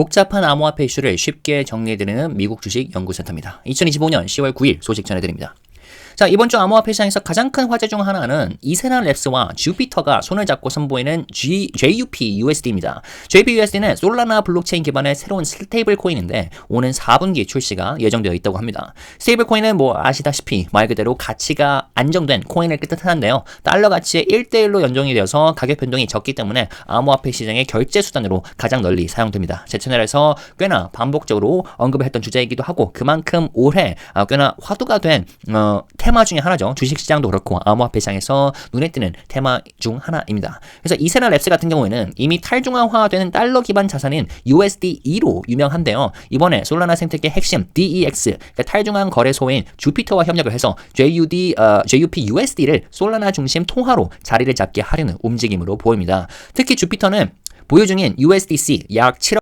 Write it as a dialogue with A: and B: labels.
A: 복잡한 암호화폐 이슈를 쉽게 정리해드리는 미국 주식 연구센터입니다. 2025년 10월 9일 소식 전해드립니다. 자, 이번 주 암호화폐 시장에서 가장 큰 화제 중 하나는 이세나 랩스와 주피터가 손을 잡고 선보이는 G, JUP USD입니다. JUP USD는 솔라나 블록체인 기반의 새로운 스테이블 코인인데 오는 4분기 출시가 예정되어 있다고 합니다. 스테이블 코인은 뭐 아시다시피 말 그대로 가치가 안정된 코인을 뜻하는데요. 달러 가치의 1대1로 연동이 되어서 가격 변동이 적기 때문에 암호화폐 시장의 결제 수단으로 가장 널리 사용됩니다. 제 채널에서 꽤나 반복적으로 언급을 했던 주제이기도 하고 그만큼 올해 아, 꽤나 화두가 된 어, 테마 중에 하나죠. 주식시장도 그렇고 암호화폐 시장에서 눈에 띄는 테마 중 하나입니다. 그래서 이세나 랩스 같은 경우에는 이미 탈중앙화되는 달러 기반 자산인 USD2로 유명한데요. 이번에 솔라나 생태계 핵심 DEX 그러니까 탈중앙 거래소인 주피터와 협력을 해서 JUD, 어, JUP USD를 솔라나 중심 통화로 자리를 잡게 하려는 움직임으로 보입니다. 특히 주피터는 보유 중인 USDC 약 7억